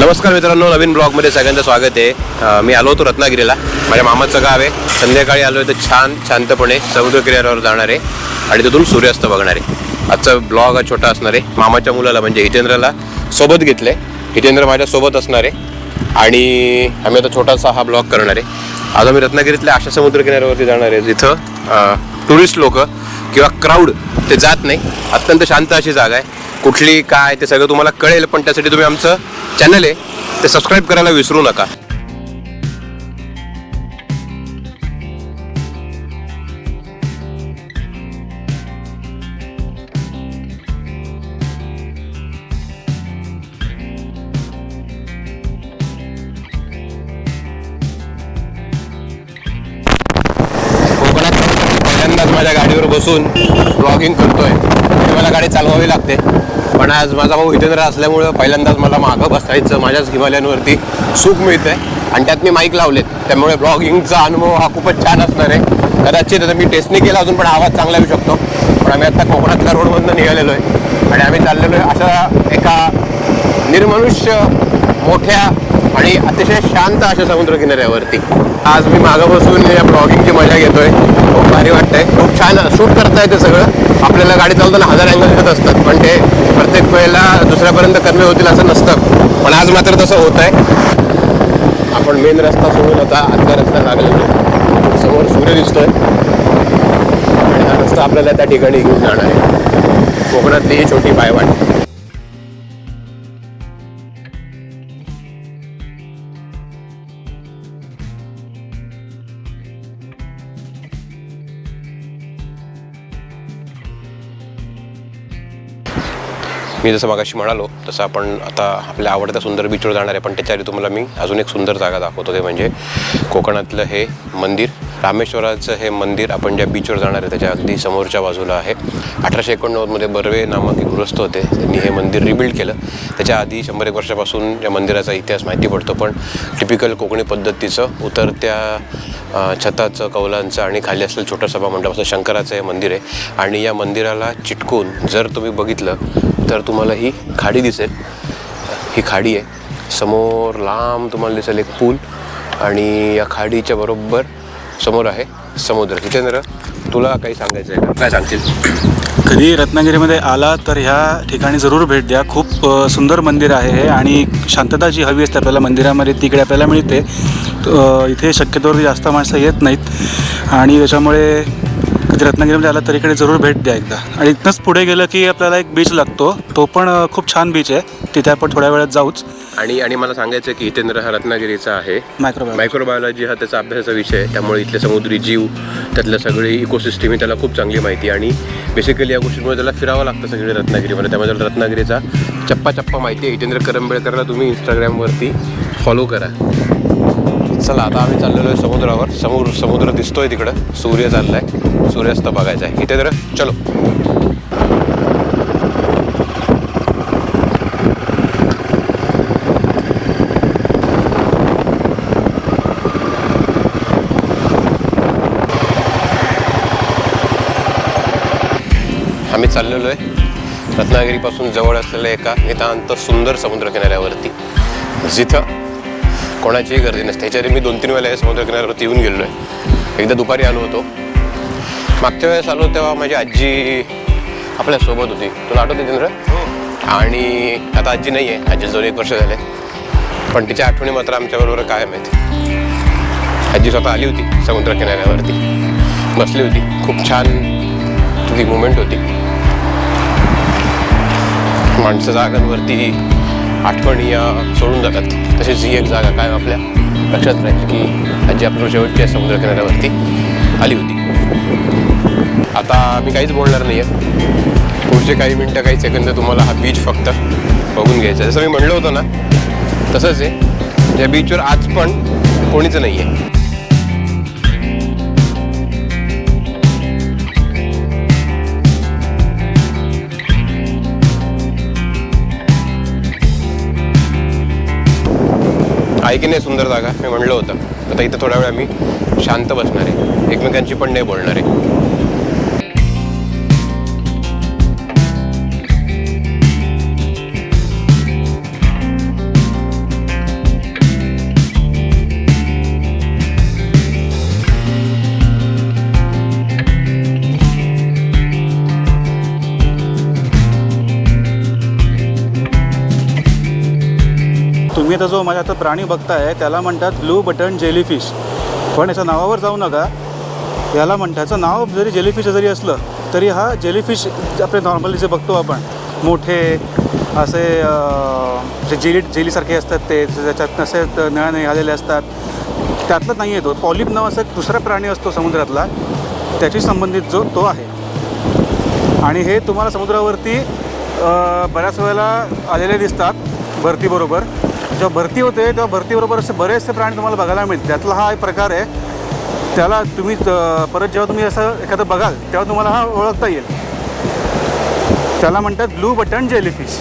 नमस्कार मित्रांनो नवीन ब्लॉगमध्ये सगळ्यांचं स्वागत आहे. मी आलो होतो रत्नागिरीला. माझ्या मामाचं गाव आहे. संध्याकाळी आलो तर छान शांतपणे समुद्र किनाऱ्यावर जाणार आहे आणि तिथून सूर्यास्त बघणार आहे. आजचा ब्लॉग हा छोटा असणार आहे. मामाच्या मुलाला म्हणजे हितेंद्रला सोबत घेतले हितेंद्र माझ्यासोबत असणार आहे. आणि आम्ही आता छोटासा हा ब्लॉग करणार आहे. आज आम्ही रत्नागिरीतल्या अशा समुद्र किनाऱ्यावरती जाणार आहे जिथं टुरिस्ट लोक किंवा क्राऊड ते जात नाही. अत्यंत शांत अशी जागा आहे. कुठली काय ते सगळं तुम्हाला कळेल पण त्यासाठी तुम्ही आमचं चॅनल आहे ते सबस्क्राईब करायला विसरू नका. कोकणात पहिल्यांदाच माझ्या गाडीवर बसून ब्लॉगिंग करतोय. मला गाडी चालवावी लागते. पण आज माझा भाऊ हितेंद्र असल्यामुळं पहिल्यांदाच मला मागं बसायचं माझ्याच हिमालयांवरती सुख मिळतंय. आणि त्यात मी माईक लावलेत. त्यामुळे ब्लॉगिंगचा अनुभव हा खूपच छान असणार आहे. कदाचित आता मी टेस्टने केला अजून पण आवाज चांगला येऊ शकतो. पण आम्ही आता कोकणातल्या रोडमधनं निघालेलो आहे. आणि आम्ही चाललेलो आहे अशा एका निर्मनुष्य मोठ्या आणि अतिशय शांत अशा समुद्र किनाऱ्यावरती आज मी मागं बसून या ब्लॉगिंगची मजा घेतोय. खूप भारी वाटतंय. खूप छान शूट करताय ते सगळं. आपल्याला गाडी चालवताना हजार अँगल येत असतात. पण ते प्रत्येक वेळेला दुसऱ्यापर्यंत कमी होतील असं नसतं. पण आज मात्र तसं होत आहे आपण मेन रस्ता सोडून आता आजचा रस्ता लागलेलो समोर सूर्य दिसतोय. आणि हा रस्ता आपल्याला त्या ठिकाणी घेऊन जाणार आहे. कोकणातली छोटी पायवाट. मी जसं मागाशी म्हणालो तसं आपण आता आपल्या आवडत्या सुंदर बीचवर जाणार आहे पण त्याच्या आधी तुम्हाला मी अजून एक सुंदर जागा दाखवतो ते म्हणजे कोकणातलं हे मंदिर. रामेश्वराचं हे मंदिर आपण ज्या बीचवर जाणार आहे त्याच्या अगदी समोरच्या बाजूला आहे. अठराशे एकोणनव्वदमध्ये बर्वे नामक एक गृहस्थ होते त्यांनी हे मंदिर रिबिल्ड केलं. त्याच्या आधी शंभर एक वर्षापासून या मंदिराचा इतिहास माहिती पडतो पण टिपिकल कोकणी पद्धतीचं उतरत्या छताचं कौलांचं आणि खाली असलेलं छोटं सभामंडप असं शंकराचं हे मंदिर आहे. आणि या मंदिराला चिटकून जर तुम्ही बघितलं तर तुम्हाला ही खाडी दिसेल. ही खाडी आहे. समोर लांब तुम्हाला दिसेल एक पूल आणि या खाडीच्या बरोबर समोर आहे समुद्र. जितेंद्र तुला काही सांगायचं आहे काय सांगशील? कधी रत्नागिरीमध्ये आला तर ह्या ठिकाणी जरूर भेट द्या. खूप सुंदर मंदिर आहे हे आणि शांतता जी हवी असते आपल्याला मंदिरामध्ये तिकडे आपल्याला मिळते. इथे शक्यतोवर जास्त माणसं येत नाहीत. आणि त्याच्यामुळे कधी रत्नागिरीमध्ये आला तर इकडे जरूर भेट द्या एकदा. आणि इथनंच पुढे गेलं की आपल्याला एक बीच लागतो. तो पण खूप छान बीच आहे. तिथे आपण थोड्या वेळात जाऊच. आणि आणि मला सांगायचं आहे की हितेंद्र हा रत्नागिरीचा आहे. मायक्रोबायो मायक्रोबायोलॉजी हा त्याचा अभ्यासाचा विषय आहे. त्यामुळे इथले समुद्री जीव त्यातल्या सगळी इकोसिस्टम ही त्याला खूप चांगली माहिती आहे. आणि बेसिकली या गोष्टींमुळे त्याला फिरावं लागतं सगळी रत्नागिरीमध्ये. त्यामुळे त्याला रत्नागिरीचा चप्पा चप्पा माहिती आहे. हितेंद्र करंबेळकरला तुम्ही इंस्टाग्रामवरती फॉलो करा. चला आता आम्ही चाललेलो आहे समुद्रावर. समोर समुद्र दिसतोय तिकडं. सूर्य चाललाय. सूर्यास्त बघायचा आहे. हितेंद्र चलो. आम्ही चाललेलो आहे रत्नागिरीपासून जवळ असलेल्या एका नितांत सुंदर समुद्रकिनाऱ्यावरती जिथं कोणाचीही गर्दी नसते. ह्याच्या मी दोन तीन वेळेला या समुद्रकिनाऱ्यावरती येऊन गेलो आहे एकदा दुपारी आलो होतो. मागच्या वेळेस आलो तेव्हा माझी आजी आपल्यासोबत होती. तुला आठवते चंद्र आणि आता आजी नाही आहे. आजी दोन एक वर्ष झाले. पण तिच्या आठवणी मात्र आमच्याबरोबर कायम आहेत. आजी स्वतः आली होती समुद्रकिनाऱ्यावरती. बसली होती. खूप छान ती मुमेंट होती. माणसं जागांवरती आठवणी या सोडून जातात. तशीच ही एक जागा काय आपल्या लक्षात राहील की आजी आपल्या शेवटच्या समुद्रकिनाऱ्यावरती आली होती. आता मी काहीच बोलणार नाही आहे पुढचे काही मिनटं काही सेकंद तुम्हाला हा बीच फक्त बघून घ्यायचा आहे. जसं मी म्हणलं होतं ना तसंच आहे. या बीचवर आज पण कोणीच नाही आहे आहे की नाही सुंदर जागा? मी म्हणलं होतं. आता इथं थोड्या वेळ आम्ही शांत बसणार आहे. एकमेकांची पण नाही बोलणार आहे. तुम्ही आता जो माझ्या आता प्राणी बघताय त्याला म्हणतात ब्लू बटन जेलीफिश पण याच्या नावावर जाऊ नका. याला म्हणतात याचं नाव जरी जेलीफिश जरी असलं तरी हा जेलीफिश आपले नॉर्मली जे बघतो आपण मोठे असे जे जेली जेलीसारखे असतात ते त्याच्यात असे नळ्या निघालेले असतात. त्यातलं नाही येतो पॉलिप नाव असा एक दुसरा प्राणी असतो समुद्रातला. त्याशी संबंधित जो तो आहे. आणि हे तुम्हाला समुद्रावरती बऱ्याच वेळेला आलेले दिसतात भरतीबरोबर जेव्हा भरती होते तेव्हा भरतीबरोबर असे बरेचसे प्राणी तुम्हाला बघायला मिळतील. त्यातला हा एक प्रकार आहे. त्याला तुम्ही परत जेव्हा तुम्ही असं एखादं बघाल तेव्हा तुम्हाला हा ओळखता येईल. त्याला म्हणतात ब्लू बटन जेलीफिश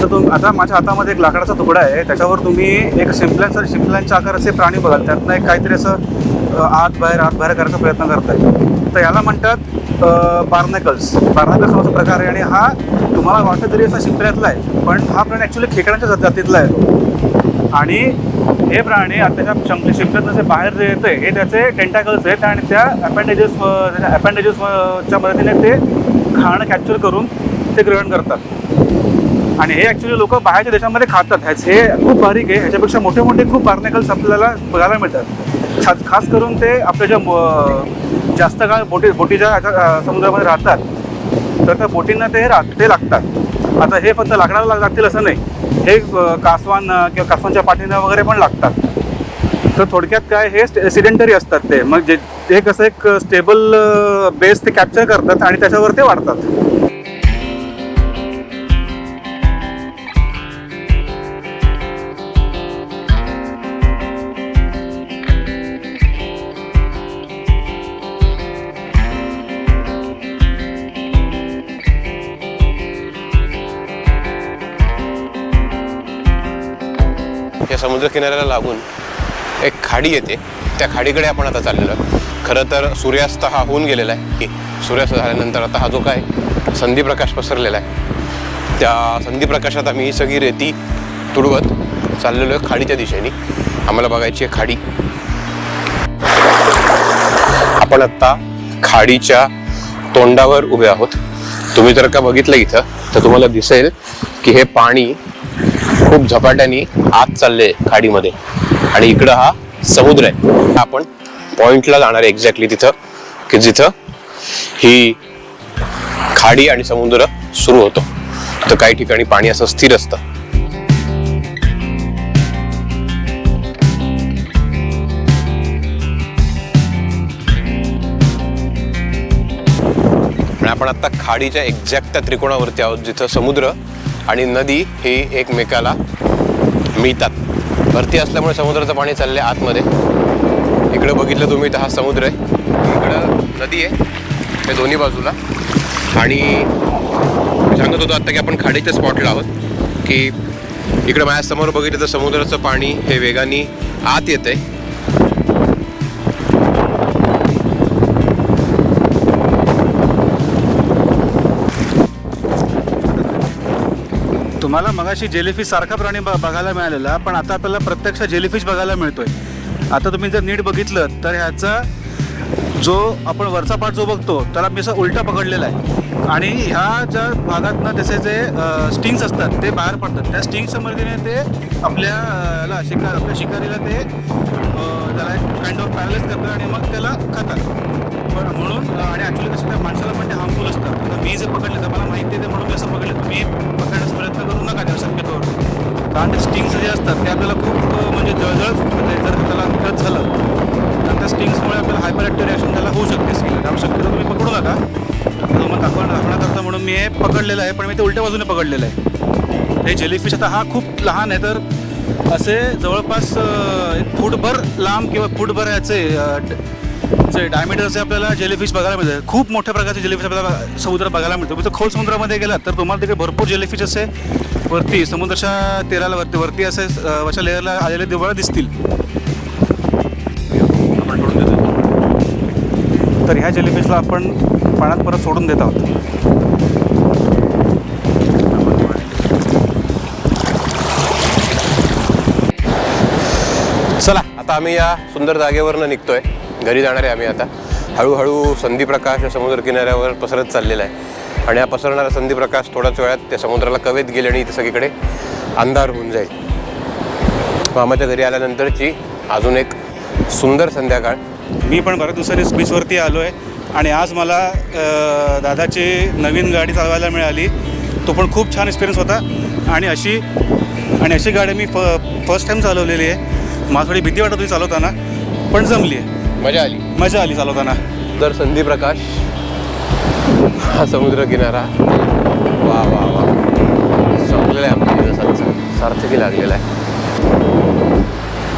तर तुम आता माझ्या हातामध्ये एक लाकडाचा तुकडा आहे. त्याच्यावर तुम्ही एक शिंपल्यांचा शिंपल्यांच्या आकाराचे प्राणी बघाल. त्यातनं एक काहीतरी असं आत बाहेर आत बाहेर करायचा प्रयत्न करताय. तर याला म्हणतात बार्नेकल्स बार्नेकल्स नावाचा प्रकार आहे आणि हा तुम्हाला वाटतं तरी असा शिंपल्यातला आहे पण हा प्राणी ॲक्च्युली खेकड्यांच्या जातीतला आहे आणि हे प्राणी आता त्याच्या शिंपल्यातनं जे बाहेर जे येते हे त्याचे टेंटाकल्स आहेत आणि त्या ॲपँडेजेस त्याच्या मदतीने ते खाणं कॅप्चर करून ते ग्रहण करतात. आणि हे ॲक्च्युली लोक बाहेरच्या देशामध्ये खातात. ह्याच हे खूप बारीक आहे. ह्याच्यापेक्षा मोठे मोठे खूप बार्नेकल्स आपल्याला बघायला मिळतात. खास खास करून ते आपल्या ज्या म- जास्त काळ बोटी बोटीच्या समुद्रामध्ये राहतात तर त्या बोटींना ते राहत ते लागतात. आता हे फक्त लाकडाला लागतील असं नाही. हे कासवान किंवा कासवांच्या पाठीनं वगैरे पण लागतात. तर थोडक्यात काय हे सिडेंटरी असतात ते. मग जे हे कसं एक स्टेबल बेस ते कॅप्चर करतात आणि त्याच्यावर ते वाढतात. या समुद्र किनाऱ्याला लागून एक खाडी येते. त्या खाडीकडे आपण आता चाललेलो आहे खरं तर सूर्यास्त हा होऊन गेलेला आहे की सूर्यास्त झाल्यानंतर आता हा जो काय संधीप्रकाश पसरलेला आहे. त्या संधीप्रकाशात आम्ही ही सगळी रेती तुडवत चाललेलो आहे खाडीच्या दिशेने. आम्हाला बघायची आहे खाडी. आपण आत्ता खाडीच्या तोंडावर उभे आहोत. तुम्ही जर का बघितलं इथं तर तुम्हाला दिसेल की हे पाणी खूप झपाट्याने आत चालले खाडीमध्ये. आणि इकडं हा समुद्र आहे. आपण पॉइंटला जाणार आहे एक्झॅक्टली तिथं की जिथं ही खाडी आणि समुद्र सुरू होतो. तर काही ठिकाणी पाणी असं स्थिर असतं. आपण आता खाडीच्या एक्झॅक्ट त्या त्रिकोणावरती आहोत जिथं समुद्र आणि नदी ही एकमेकाला मिळतात. भरती असल्यामुळे समुद्राचं पाणी चाललंय आतमध्ये. इकडं बघितलं तुम्ही तर हा समुद्र आहे. इकडं नदी आहे त्या दोन्ही बाजूला. आणि सांगत होतो आत्ता की आपण खाडीच्या स्पॉटला आहोत की इकडं माझ्यासमोर बघितलं तर समुद्राचं पाणी हे वेगाने आत येतं आहे तुम्हाला मगाशी जेलीफिश सारखा प्राणी ब- बघायला मिळालेला पण आता आपल्याला प्रत्यक्ष जेलीफिश बघायला मिळतोय. आता तुम्ही जर नीट बघितलं तर ह्याचा जो आपण वरचा पाठ जो बघतो त्याला मी असं उलटा पकडलेला आहे. आणि ह्या ज्या भागातनं त्याचे जे स्टिंग्स असतात ते बाहेर पडतात. त्या स्टिंगच्या मदतीने ते आपल्याला शिकार आपल्या शिकारीला ते त्याला काइंड ऑफ पॅरलाइज करतात आणि मग त्याला खातात. पण म्हणून आणि ॲक्च्युली कसं त्या माणसाला पण ते हार्मफुल असतात तर मी जे पकडले तर मला माहिती आहे ते म्हणून कसं असं पकडलं. तुम्ही पकडण्याचा प्रयत्न करू नका त्या शक्यतोवर. कारण ते स्टिंग्स जे असतात ते आपल्याला खूप म्हणजे जळजळ जर त्याला टच झालं तर त्या स्टिंग्समुळे आपल्याला हायपर ॲक्टिव्ह रिॲक्शन त्याला होऊ शकते. स्किल त्यामुळे शक्यतो तुम्ही पकडू नका. मग आपण दाखवण्याकरता म्हणून मी हे पकडलेलं आहे पण मी ते उलट्या बाजूने पकडलेलं आहे. हे जेलीफिश आता हा खूप लहान आहे तर असे जवळपास एक फूटभर लांब किंवा फूटभर याचे जे डायमीटरचे आपल्याला जेलीफिश बघायला मिळतात खूप मोठ्या प्रकारचे जेलीफिश आपल्याला समुद्र बघायला मिळतो. तुम्ही जर खोल समुद्रामध्ये गेलात तर तुम्हाला तिकडे भरपूर जेलीफिश असे वरती समुद्राच्या तेराला वरती वरती असे वरच्या लेअरला आलेले देवळं दिसतील. आपण सोडून देतो. तर ह्या जेलीफिशला आपण पाण्यात परत सोडून देत आहोत. चला. आता आम्ही या सुंदर जागेवरनं निघतोय. घरी जाणार आहे आम्ही आता. हळूहळू संधीप्रकाश या समुद्र किनाऱ्यावर पसरत चाललेला आहे. आणि हा पसरणारा संधीप्रकाश थोड्याच वेळात त्या समुद्राला कवेत गेले आणि इथे सगळीकडे अंधार होऊन जाईल. मामाच्या घरी आल्यानंतरची अजून एक सुंदर संध्याकाळ. मी पण बऱ्याच दिवसांनी बीचवरती आलो आहे. आणि आज मला दादाची नवीन गाडी चालवायला मिळाली. तो पण खूप छान एक्सपिरियन्स होता. आणि अशी आणि अशी गाडी मी फ फर्स्ट टाईम चालवलेली आहे. मला थोडी भीती वाटत होती चालवताना पण जमली आहे. मजा आली. मजा आली चालवताना. तर संधी प्रकाश हा समुद्र किनारा. वा वा वा. संपलेला आहे आमच्या दिवसांचा. सार्थकी लागलेला आहे.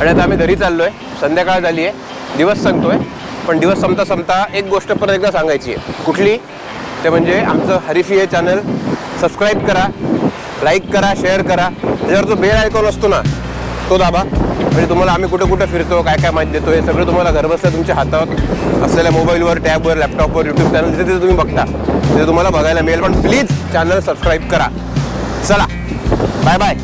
आणि आता आम्ही घरी चाललो आहे संध्याकाळ झाली आहे. दिवस सांगतोय पण दिवस संपता संपता एक गोष्ट परत एकदा सांगायची आहे. कुठली? ते म्हणजे आमचं हरिफी हे चॅनल सबस्क्राईब करा लाईक करा शेअर करा. त्याच्यावर जो बेल आयकॉन असतो ना तो दाबा. म्हणजे तुम्हाला आम्ही कुठे कुठे फिरतो काय काय माहिती देतो हे सगळं तुम्हाला घरबसल्या तुमच्या हातात असलेल्या मोबाईलवर टॅबवर लॅपटॉपवर यूट्यूब चॅनल तिथे तिथे तुम्ही बघता. तिथे तुम्हाला बघायला मिळेल. पण प्लीज चॅनल सबस्क्राईब करा. चला. Bye bye